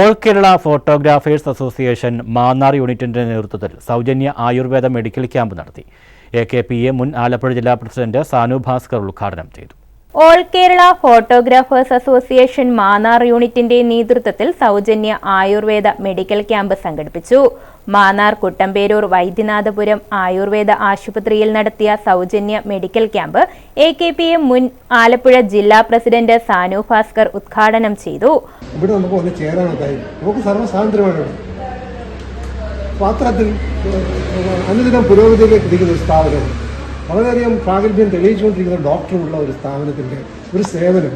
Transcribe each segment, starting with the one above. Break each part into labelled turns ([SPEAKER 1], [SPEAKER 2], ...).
[SPEAKER 1] All Kerala photographers association Mannar യൂണിറ്റിന്റെ നേതൃത്വത്തിൽ സൗജന്യ ആയുർവേദ മെഡിക്കൽ ക്യാമ്പ് നടത്തി. എ കെ പി എ മുൻ ആലപ്പുഴ ജില്ലാ പ്രസിഡന്റ് സാനു ഭാസ്കർ ഉദ്ഘാടനം ചെയ്തു.
[SPEAKER 2] All Kerala photographers association Mannar യൂണിറ്റിന്റെ നേതൃത്വത്തിൽ സൗജന്യ ആയുർവേദ മെഡിക്കൽ ക്യാമ്പ് സംഘടിപ്പിച്ചു. മാന്നാർ കുട്ടമ്പേരൂർ വൈദ്യനാഥപുരം ആയുർവേദ ആശുപത്രിയിൽ നടത്തിയ സൗജന്യ medical camp A K P M മുൻ ആലപ്പുഴ ജില്ലാ പ്രസിഡന്റ് സാനു ഭാസ്കർ ഉദ്ഘാടനം ചെയ്തു.
[SPEAKER 3] ഇവിടെ ഏഹ്, അനുദിനം പുരോഗതിയിലേക്ക് എത്തിക്കുന്ന ഒരു സ്ഥാപനം വളരെയധികം പ്രാഗൽഭ്യം തെളിയിച്ചുകൊണ്ടിരിക്കുന്ന ഡോക്ടറുള്ള ഒരു സ്ഥാപനത്തിന്റെ ഒരു സേവനം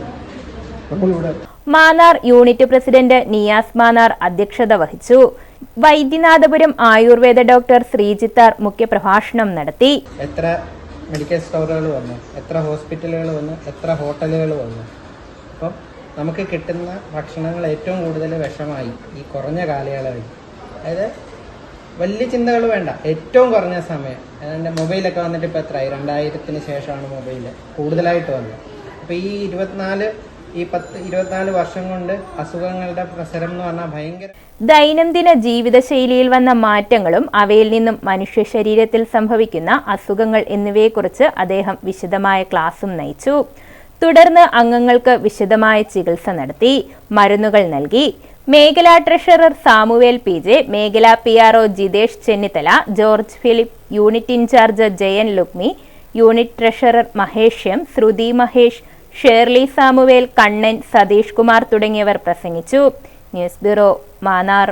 [SPEAKER 3] നമ്മളിവിടെ
[SPEAKER 2] മാന്നാർ യൂണിറ്റ് പ്രസിഡന്റ് നിയാസ് മാന്നാർ അധ്യക്ഷത വഹിച്ചു. വൈദ്യനാഥപുരം ആയുർവേദ ഡോക്ടർ ശ്രീജിത്താർ മുഖ്യപ്രഭാഷണം നടത്തി.
[SPEAKER 4] എത്ര മെഡിക്കൽ സ്റ്റോറുകൾ വന്നു? എത്ര ഹോസ്പിറ്റലുകൾ വന്നു? എത്ര ഹോട്ടലുകൾ വന്നു? അപ്പം നമുക്ക് കിട്ടുന്ന ഭക്ഷണങ്ങൾ ഏറ്റവും കൂടുതൽ വിഷമായി ഈ കുറഞ്ഞ കാലയളവിൽ. അതായത് വലിയ ചിന്തകൾ വേണ്ട. ഏറ്റവും കുറഞ്ഞ സമയം. എന്റെ മൊബൈലൊക്കെ വന്നിട്ട് ഇപ്പോൾ എത്രയായി രണ്ടായിരത്തിന് ശേഷമാണ് മൊബൈൽ കൂടുതലായിട്ട് വന്നത്. അപ്പോൾ ഈ ഇരുപത്തിനാല് ഈ പത്ത് ഇരുപത്തിനാല് വർഷം കൊണ്ട് അസുഖങ്ങളുടെ പ്രസരം എന്ന് പറഞ്ഞാൽ ഭയങ്കര
[SPEAKER 2] ദൈനംദിന ജീവിതശൈലിയിൽ വന്ന മാറ്റങ്ങളും അവയിൽ നിന്നും മനുഷ്യ ശരീരത്തിൽ സംഭവിക്കുന്ന അസുഖങ്ങൾ എന്നിവയെക്കുറിച്ച് അദ്ദേഹം വിശദമായ ക്ലാസും നയിച്ചു. തുടർന്ന് അംഗങ്ങൾക്ക് വിശദമായ ചികിത്സ നടത്തി മരുന്നുകൾ നൽകി. മേഖലാ ട്രഷറർ സാമുവേൽ പി ജെ മേഖലാ P R O Jithesh Chennithala George Philip unit in charge Jayan Lukmi unit treasurer Mahesh M Shruti Mahesh Shirley Samuel Kannan Satish Kumar തുടങ്ങിയവർ പ്രസംഗിച്ചു. News bureau Mannar.